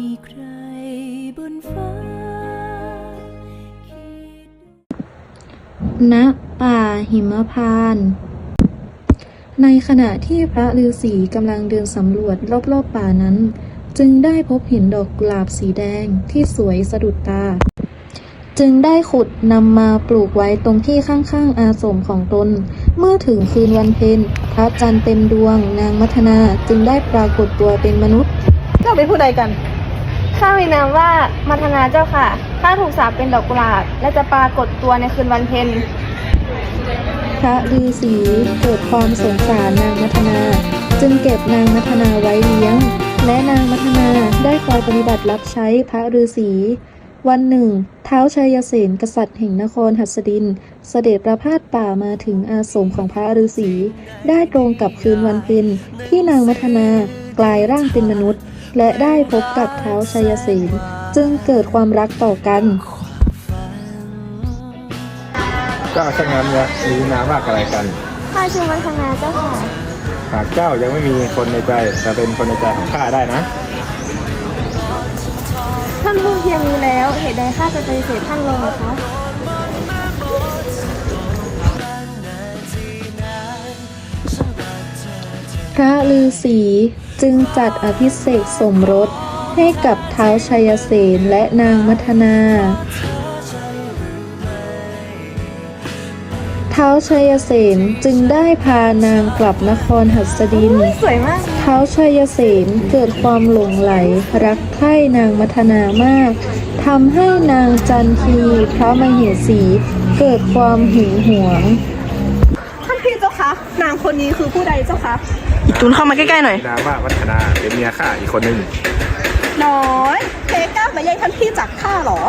มีใครบนฟ้าคิดณป่าหิมพานต์ในขณะที่พระฤาษีกำลังเดินสำรวจรอบๆป่านั้น จึงได้พบเห็นดอกกุหลาบสีแดงที่สวยสะดุดตา จึงได้ขุดนำมาปลูกไว้ตรงที่ข้างๆอาสมของตน เมื่อถึงคืนวันเพ็ญพระจันทร์เต็มดวงนางมัทนาจึงได้ปรากฏตัวเป็นมนุษย์เจ้าเป็นผู้ใดกัน ข้ามีนามว่ามัทนาเจ้าค่ะ ข้าถูกสาปเป็นดอกกุหลาบ และจะปรากฏตัวในคืนวันเพ็ญ พระฤาษีเกิดความสงสารนางมัทนา จึงเก็บนางมัทนาไว้เลี้ยง และนางมัทนาได้คอยปฏิบัติรับใช้พระฤาษีวันหนึ่ง เท้าชัยเสนกษัตริย์แห่งนครหัสดิน เสด็จประพาสป่ามาถึงอาสมของพระฤาษี ได้ตรงกับคืนวันเพ็ญที่นางมัทนากลายร่างเป็นมนุษย์ และได้พบกับเท้าวชัยเสนจึงเกิดความรักต่อกัน ก็ช่างนั้นเนี่ยมีนามว่าอะไรกันข้าชื่อมัทนาเจ้าค่ะหากเจ้ายังไม่มีคนในใจจะเป็นคนในใจของข้าได้นะท่านผู้เพียงมีแล้วเหตุใดข้าจะปฏิเสธท่านลงล่ะคะ ระฤาษีจึงจัดอภิเษกสมรสให้กับเท้าวชัยเสนและนางมัทนา เท้าวชัยเสนจึงได้พานางกลับนครหัสดิน สวยมาก เท้าวชัยเสนเกิดความหลงไหลรักใคร่นางมัทนามากทำให้นางจันทีพระมเหสีเกิดความหึงหวง ท่านพี่เจ้าคะ นางคนนี้คือผู้ใดเจ้าคะ อีตุนเข้ามาใกล้ๆหน่อยมีนามว่าวัฒนาเป็นเมียข้าอีกคนหนึ่งน้อยเทก้ามาแย่งท่านพี่จากข้าเหรอ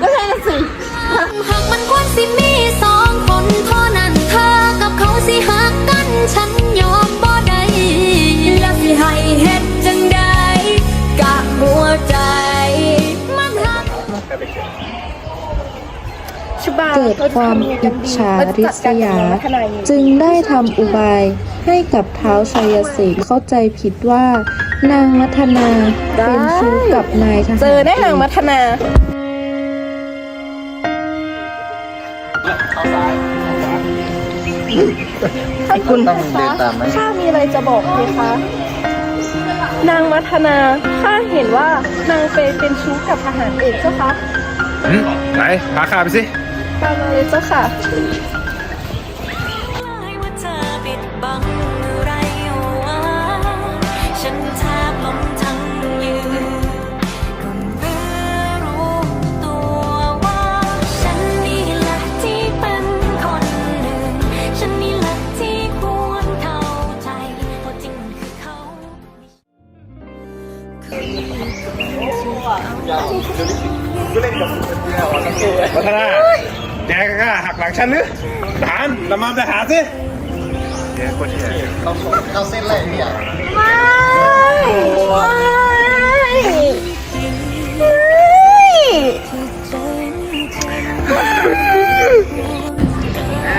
ก็ใช่น่ะสิหากมันควรสิมีสองคนเท่านั้นเธอกับเขาสิหักกันฉัน เกิดความอิจฉาริษยา จึงได้ทำอุบายให้กับเท้าวชัยเสนเข้าใจผิดว่า นางมัทนาเป็นชู้กับนายทหารเจอได้นางมัทนาท่านคุณต้องเดินตามไหมข้ามีอะไรจะบอกเลยคะนางมัทนาข้าเห็นว่านางไปเป็นชู้กับทหารเอกเจ้าคะหืมไหนพาข้าไปสิ ตามมาเลยเจ้าค่ะให้ว่าเธอปิดบังอะไรเอาไว้ฉันแทบล้มทั้งยืนก็เมื่อรู้ตัวว่าฉันนี่ แหละที่เป็นคนหนึ่งฉันนี่แหละที่ควรเข้าใจว่าจริงมันคือเขาวัฒนาแกกล้าหักหลังฉันหรือทหารนำมาทหารสิแกคนที่เ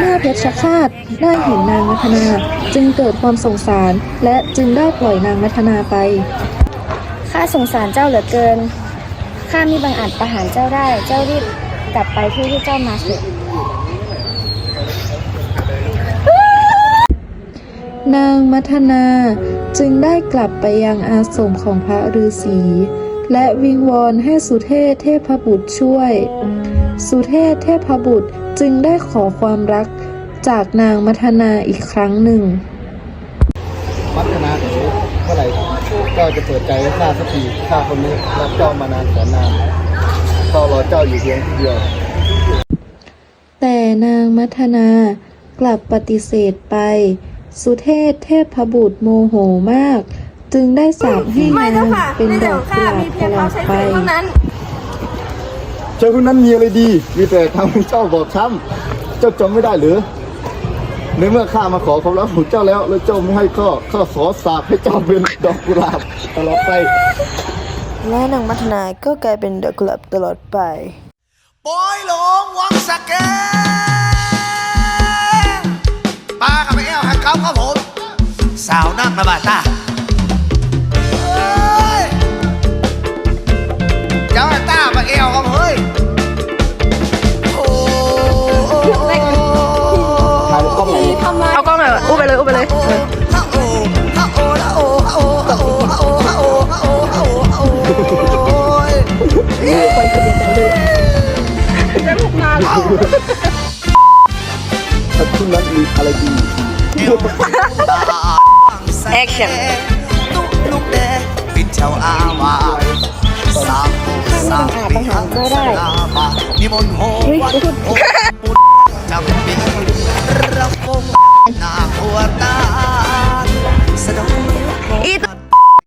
มื่อเพชรฆาตได้เห็นนางมัทนาจึงเกิดความสงสารและจึงได้ปล่อยนางมัทนาไป ข้าสงสารเจ้าเหลือเกิน ข้ามีบังอาจประหารเจ้าได้ เจ้ารีบ กลับไปที่ที่เจ้ามาเถิดนางมัทนาจึงได้กลับไปยังอาสมของพระฤาษีและวิงวอนให้สุเทพเทพบุตรช่วย สุเทพเทพบุตรจึงได้ขอความรักจากนางมัทนาอีกครั้งหนึ่งพัฒนาถึงเมื่อไหร่เจ้าจะเปิดใจให้ข้าสักทีข้าคนนี้รักเจ้ามานานแสนนานเฝ้ารอเจ้าอยู่เพียงผู้เดียว แต่นางมัทนากลับปฏิเสธไป สุเทพเทพบุตรโมโหมาก จึงได้สาปให้นางเป็นดอกกุหลาบตลอดไปเจ้าคนนั้นมีอะไรดี มีแต่ทำให้เจ้าบอบช้ำเจ้าจำไม่ได้หรือ ในเมื่อข้ามาขอความรักของเจ้าแล้ว แล้วเจ้าไม่ให้ก็ข้าขอสาปให้เจ้าเป็นดอกกุหลาบตลอดไป และนางมัทนาก็กลายเป็นเดอกกลับตลอดไปปอยหลงวังสะแกปลากับแอวหักเขาครับผม สาวนั่งระบาดตาเอ้ยเจ้าตามาแอวครับเฮ้ย ถ้าช่วงนั้นมีอะไรดีแอคชั่นลูกลูกแดงปินเจ้าอาวาสามสามปีหังสลามานิมนต์โฮวัดโฮ